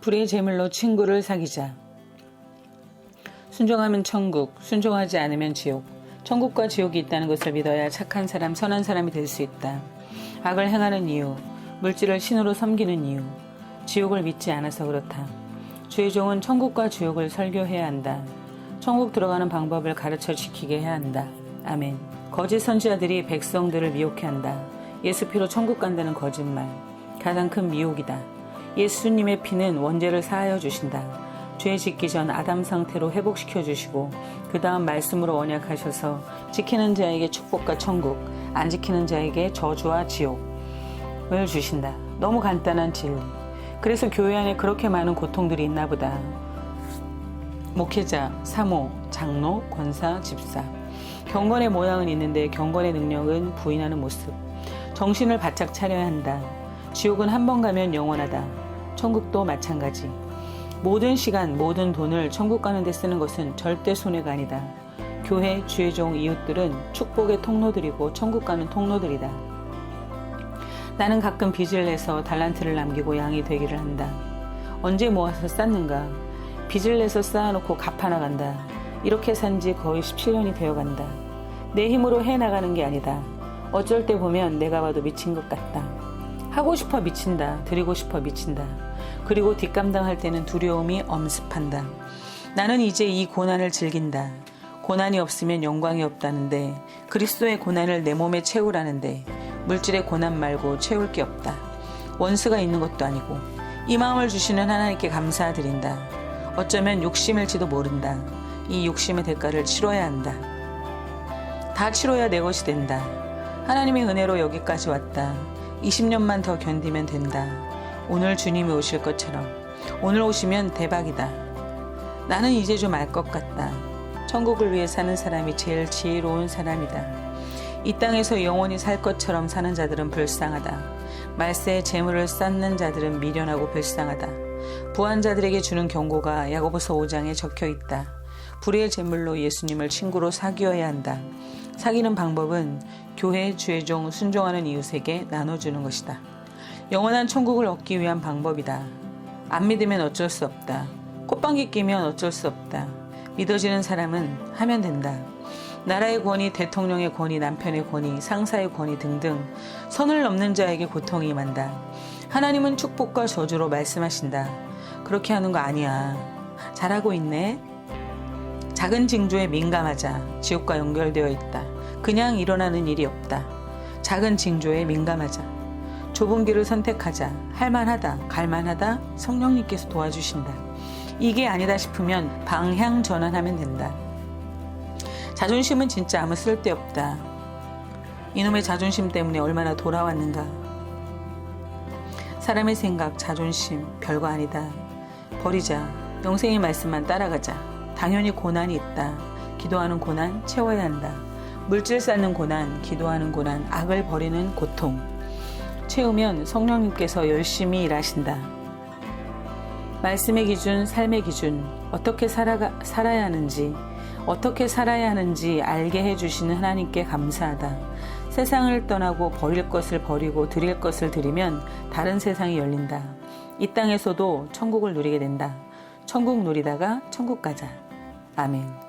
불의 제물로 친구를 사귀자. 순종하면 천국, 순종하지 않으면 지옥. 천국과 지옥이 있다는 것을 믿어야 착한 사람, 선한 사람이 될 수 있다. 악을 행하는 이유, 물질을 신으로 섬기는 이유, 지옥을 믿지 않아서 그렇다. 주의 종은 천국과 지옥을 설교해야 한다. 천국 들어가는 방법을 가르쳐 지키게 해야 한다. 아멘. 거짓 선지자들이 백성들을 미혹해 한다. 예수 피로 천국 간다는 거짓말. 가장 큰 미혹이다. 예수님의 피는 원죄를 사하여 주신다. 죄 짓기 전 아담 상태로 회복시켜 주시고 그 다음 말씀으로 언약하셔서 지키는 자에게 축복과 천국, 안 지키는 자에게 저주와 지옥을 주신다. 너무 간단한 진리. 그래서 교회 안에 그렇게 많은 고통들이 있나 보다. 목회자, 사모, 장로, 권사, 집사. 경건의 모양은 있는데 경건의 능력은 부인하는 모습. 정신을 바짝 차려야 한다. 지옥은 한 번 가면 영원하다. 천국도 마찬가지. 모든 시간, 모든 돈을 천국 가는 데 쓰는 것은 절대 손해가 아니다. 교회, 주의 종, 이웃들은 축복의 통로들이고 천국 가는 통로들이다. 나는 가끔 빚을 내서 달란트를 남기고 양이 되기를 한다. 언제 모아서 쌓는가? 빚을 내서 쌓아놓고 갚아나간다. 이렇게 산 지 거의 17년이 되어간다. 내 힘으로 해나가는 게 아니다. 어쩔 때 보면 내가 봐도 미친 것 같다. 하고 싶어 미친다. 드리고 싶어 미친다. 그리고 뒷감당할 때는 두려움이 엄습한다. 나는 이제 이 고난을 즐긴다. 고난이 없으면 영광이 없다는데 그리스도의 고난을 내 몸에 채우라는데 물질의 고난 말고 채울 게 없다. 원수가 있는 것도 아니고 이 마음을 주시는 하나님께 감사드린다. 어쩌면 욕심일지도 모른다. 이 욕심의 대가를 치러야 한다. 다 치러야 내 것이 된다. 하나님의 은혜로 여기까지 왔다. 20년만 더 견디면 된다. 오늘 주님이 오실 것처럼. 오늘 오시면 대박이다. 나는 이제 좀 알 것 같다. 천국을 위해 사는 사람이 제일 지혜로운 사람이다. 이 땅에서 영원히 살 것처럼 사는 자들은 불쌍하다. 말세에 재물을 쌓는 자들은 미련하고 불쌍하다. 부한 자들에게 주는 경고가 야고보서 5장에 적혀 있다. 불의의 재물로 예수님을 친구로 사귀어야 한다. 사귀는 방법은 교회 주의 종 순종하는 이웃에게 나눠주는 것이다. 영원한 천국을 얻기 위한 방법이다. 안 믿으면 어쩔 수 없다. 꽃방귀 끼면 어쩔 수 없다. 믿어지는 사람은 하면 된다. 나라의 권위, 대통령의 권위, 남편의 권위, 상사의 권위 등등 선을 넘는 자에게 고통이 임한다. 하나님은 축복과 저주로 말씀하신다. 그렇게 하는 거 아니야. 잘하고 있네. 작은 징조에 민감하자. 지옥과 연결되어 있다. 그냥 일어나는 일이 없다. 작은 징조에 민감하자. 좁은 길을 선택하자. 할만하다. 갈만하다. 성령님께서 도와주신다. 이게 아니다 싶으면 방향 전환하면 된다. 자존심은 진짜 아무 쓸데없다. 이놈의 자존심 때문에 얼마나 돌아왔는가. 사람의 생각, 자존심, 별거 아니다. 버리자. 영생의 말씀만 따라가자. 당연히 고난이 있다. 기도하는 고난 채워야 한다. 물질 쌓는 고난, 기도하는 고난, 악을 버리는 고통. 채우면 성령님께서 열심히 일하신다. 말씀의 기준, 삶의 기준, 어떻게 살아가, 살아야 하는지, 어떻게 살아야 하는지 알게 해주시는 하나님께 감사하다. 세상을 떠나고 버릴 것을 버리고 드릴 것을 드리면 다른 세상이 열린다. 이 땅에서도 천국을 누리게 된다. 천국 누리다가 천국 가자. 아멘.